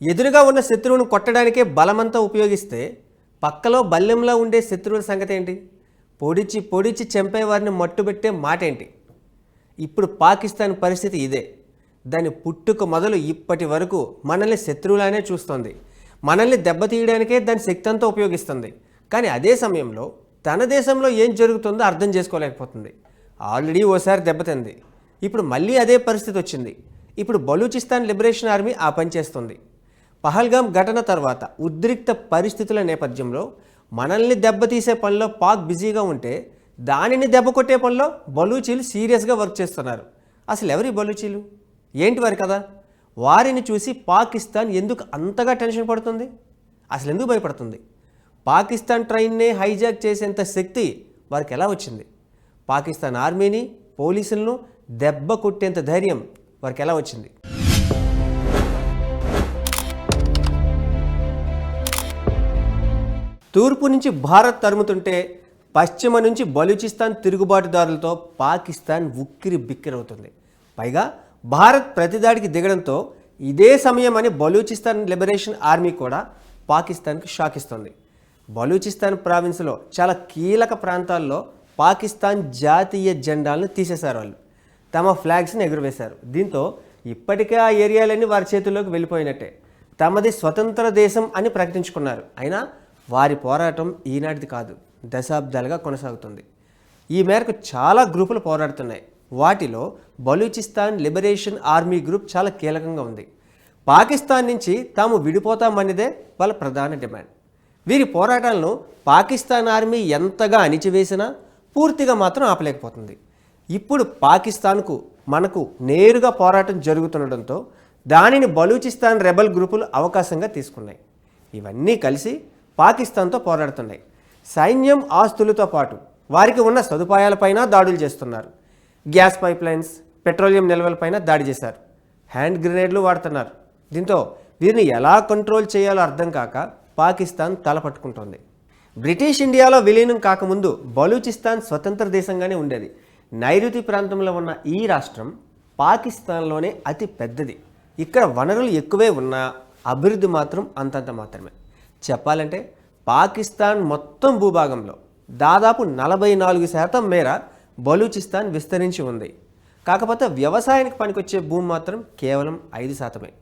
ఎదురుగా ఉన్న శత్రువును కొట్టడానికే బలమంతా ఉపయోగిస్తే పక్కలో బల్లెంలో ఉండే శత్రువుల సంగతి ఏంటి? పొడిచి పొడిచి చంపేవారిని మట్టుబెట్టే మాట ఏంటి ఇప్పుడు పాకిస్తాన్ పరిస్థితి ఇదే. దాని పుట్టుక మొదలు ఇప్పటి వరకు మనల్ని శత్రువులానే చూస్తోంది. మనల్ని దెబ్బతీయడానికే దాని శక్తి అంతా ఉపయోగిస్తుంది. కానీ అదే సమయంలో తన దేశంలో ఏం జరుగుతుందో అర్థం చేసుకోలేకపోతుంది. ఆల్రెడీ ఓసారి దెబ్బతింది ఇప్పుడు మళ్ళీ అదే పరిస్థితి వచ్చింది. ఇప్పుడు బలూచిస్తాన్ లిబరేషన్ ఆర్మీ ఆ పని చేస్తుంది. పహల్గాం ఘటన తర్వాత ఉద్రిక్త పరిస్థితుల నేపథ్యంలో మనల్ని దెబ్బతీసే పనిలో పాక్ బిజీగా ఉంటే దానిని దెబ్బ కొట్టే పనిలో బలూచీలు సీరియస్గా వర్క్ చేస్తున్నారు. అసలు ఎవరి బలూచీలు? ఏంటి వారి కదా వారిని చూసి పాకిస్తాన్ ఎందుకు అంతగా టెన్షన్ పడుతుంది? అసలు ఎందుకు భయపడుతుంది? పాకిస్తాన్ ట్రైన్నే హైజాక్ చేసేంత శక్తి వారికి ఎలా వచ్చింది? పాకిస్తాన్ ఆర్మీని పోలీసులను దెబ్బ కొట్టేంత ధైర్యం వారికి ఎలా వచ్చింది? తూర్పు నుంచి భారత్ తరుముతుంటే పశ్చిమ నుంచి బలూచిస్తాన్ తిరుగుబాటుదారులతో పాకిస్తాన్ ఉక్కిరి బిక్కిరవుతుంది పైగా భారత్ ప్రతిదాడికి దిగడంతో ఇదే సమయం అని బలూచిస్తాన్ లిబరేషన్ ఆర్మీ కూడా పాకిస్తాన్కి షాక్ ఇస్తుంది. బలూచిస్తాన్ ప్రావిన్స్లో చాలా కీలక ప్రాంతాల్లో పాకిస్తాన్ జాతీయ జెండాలను తీసేశారు వాళ్ళు. తమ ఫ్లాగ్స్ని ఎగురవేశారు. దీంతో ఇప్పటికే ఆ ఏరియాలన్నీ వారి చేతుల్లోకి వెళ్ళిపోయినట్టే. తమది స్వతంత్ర దేశం అని ప్రకటించుకున్నారు. అయినా వారి పోరాటం ఈనాటిది కాదు దశాబ్దాలుగా కొనసాగుతుంది. ఈ మేరకు చాలా గ్రూపులు పోరాడుతున్నాయి. వాటిలో బలూచిస్తాన్ లిబరేషన్ ఆర్మీ గ్రూప్ చాలా కీలకంగా ఉంది. పాకిస్తాన్ నుంచి తాము విడిపోతామన్నదే వాళ్ళ ప్రధాన డిమాండ్. వీరి పోరాటాలను పాకిస్తాన్ ఆర్మీ ఎంతగా అణిచివేసినా పూర్తిగా మాత్రం ఆపలేకపోతుంది. ఇప్పుడు పాకిస్తాన్కు మనకు నేరుగా పోరాటం జరుగుతుండడంతో దానిని బలూచిస్తాన్ రెబల్ గ్రూపులు అవకాశంగా తీసుకున్నాయి. ఇవన్నీ కలిసి పాకిస్తాన్తో పోరాడుతున్నాయి. సైన్యం ఆస్తులతో పాటు వారికి ఉన్న సదుపాయాలపైన దాడులు చేస్తున్నారు. గ్యాస్ పైప్లైన్స్ పెట్రోలియం నిల్వలపైన దాడి చేశారు. హ్యాండ్ గ్రెనేడ్లు వాడుతున్నారు. దీంతో వీరిని ఎలా కంట్రోల్ చేయాలో అర్థం కాక పాకిస్తాన్ తలపట్టుకుంటోంది బ్రిటిష్ ఇండియాలో విలీనం కాకముందు బలూచిస్తాన్ స్వతంత్ర దేశంగానే ఉండేది. నైరుతి ప్రాంతంలో ఉన్న ఈ రాష్ట్రం పాకిస్తాన్లోనే అతి పెద్దది. ఇక్కడ వనరులు ఎక్కువే ఉన్నా అభివృద్ధి మాత్రం అంతంత మాత్రమే. చెప్పాలంటే పాకిస్తాన్ మొత్తం భూభాగంలో దాదాపు నలభై నాలుగు శాతం మేర బలూచిస్తాన్ విస్తరించి ఉంది. కాకపోతే వ్యవసాయానికి పనికొచ్చే భూమి మాత్రం కేవలం ఐదు శాతమే.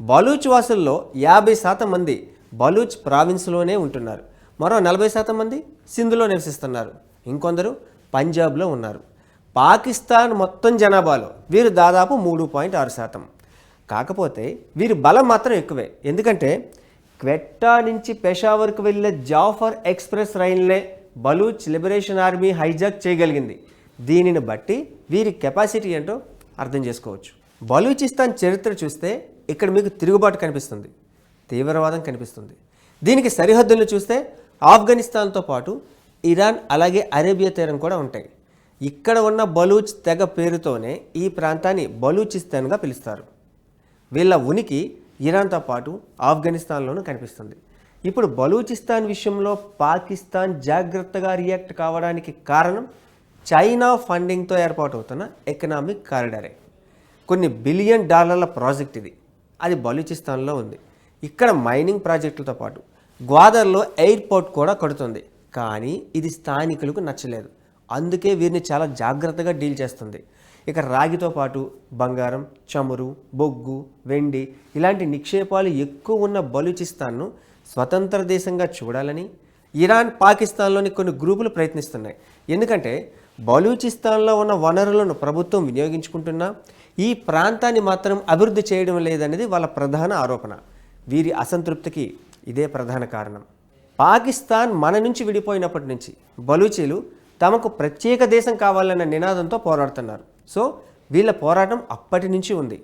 బలూచ్ వాసుల్లో యాభై శాతం మంది బలూచ్ ప్రావిన్స్లోనే ఉంటున్నారు. మరో నలభై శాతం మంది సింధులో నివసిస్తున్నారు. ఇంకొందరు పంజాబ్లో ఉన్నారు. పాకిస్తాన్ మొత్తం జనాభాలో వీరు దాదాపు మూడు పాయింట్ ఆరు శాతం. కాకపోతే వీరి బలం మాత్రం ఎక్కువే. ఎందుకంటే క్వెట్టా నుంచి పెషావర్కు వెళ్ళే జాఫర్ ఎక్స్ప్రెస్ రైల్నే బలూచ్ లిబరేషన్ ఆర్మీ హైజాక్ చేయగలిగింది. దీనిని బట్టి వీరి కెపాసిటీ ఏంటో అర్థం చేసుకోవచ్చు. బలూచిస్తాన్ చరిత్ర చూస్తే ఇక్కడ మీకు తిరుగుబాటు కనిపిస్తుంది. తీవ్రవాదం కనిపిస్తుంది. దీనికి సరిహద్దులను చూస్తే ఆఫ్ఘనిస్తాన్తో పాటు ఇరాన్ అలాగే అరేబియా తీరం కూడా ఉంటాయి. ఇక్కడ ఉన్న బలూచ్ తెగ పేరుతోనే ఈ ప్రాంతాన్ని బలూచిస్తాన్గా పిలుస్తారు. వీళ్ళ ఉనికి ఇరాన్తో పాటు ఆఫ్ఘనిస్తాన్లోనూ కనిపిస్తుంది. ఇప్పుడు బలూచిస్తాన్ విషయంలో పాకిస్తాన్ జాగ్రత్తగా రియాక్ట్ కావడానికి కారణం చైనా ఫండింగ్తో ఏర్పాటవుతున్న ఎకనామిక్ కారిడారే. కొన్ని బిలియన్ డాలర్ల ప్రాజెక్ట్ ఇది. అది బలూచిస్తాన్లో ఉంది. ఇక్కడ మైనింగ్ ప్రాజెక్టులతో పాటు గ్వాదర్లో ఎయిర్పోర్ట్ కూడా కడుతుంది. కానీ ఇది స్థానికులకు నచ్చలేదు. అందుకే వీరిని చాలా జాగ్రత్తగా డీల్ చేస్తుంది. ఇక రాగితో పాటు బంగారం చమురు బొగ్గు వెండి ఇలాంటి నిక్షేపాలు ఎక్కువ ఉన్న బలూచిస్తాన్ను స్వతంత్ర దేశంగా చూడాలని ఇరాన్ పాకిస్తాన్లోని కొన్ని గ్రూపులు ప్రయత్నిస్తున్నాయి. ఎందుకంటే బలూచిస్తాన్లో ఉన్న వనరులను ప్రభుత్వం వినియోగించుకుంటున్నా ఈ ప్రాంతాన్ని మాత్రం అభివృద్ధి చేయడం లేదనేది వాళ్ళ ప్రధాన ఆరోపణ. వీరి అసంతృప్తికి ఇదే ప్రధాన కారణం. పాకిస్తాన్ మన నుంచి విడిపోయినప్పటి నుంచి బలూచీలు తమకు ప్రత్యేక దేశం కావాలన్న నినాదంతో పోరాడుతున్నారు. సో వీళ్ళ పోరాటం అప్పటి నుంచి ఉంది.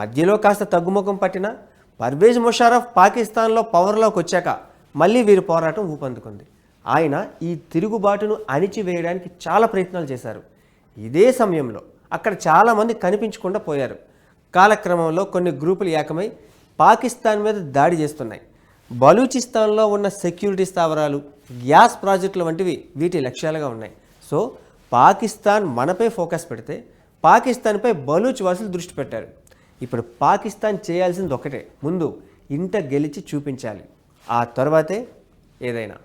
మధ్యలో కాస్త తగ్గుముఖం పట్టిన పర్వేజ్ ముషారఫ్ పాకిస్తాన్లో పవర్లోకి వచ్చాక మళ్ళీ వీరి పోరాటం ఊపందుకుంది. ఆయన ఈ తిరుగుబాటును అణిచివేయడానికి చాలా ప్రయత్నాలు చేశారు. ఇదే సమయంలో అక్కడ చాలామంది కనిపించకుండా పోయారు. కాలక్రమంలో కొన్ని గ్రూపులు ఏకమై పాకిస్తాన్ మీద దాడి చేస్తున్నాయి. బలూచిస్తాన్లో ఉన్న సెక్యూరిటీ స్థావరాలు గ్యాస్ ప్రాజెక్టులు వంటివి వీటి లక్ష్యాలుగా ఉన్నాయి. సో పాకిస్తాన్ మనపై ఫోకస్ పెడితే పాకిస్తాన్పై బలూచ్ వాసులు దృష్టి పెట్టారు. ఇప్పుడు పాకిస్తాన్ చేయాల్సింది ఒకటే ముందు ఇంట గెలిచి చూపించాలి. ఆ తర్వాతే ఏదైనా.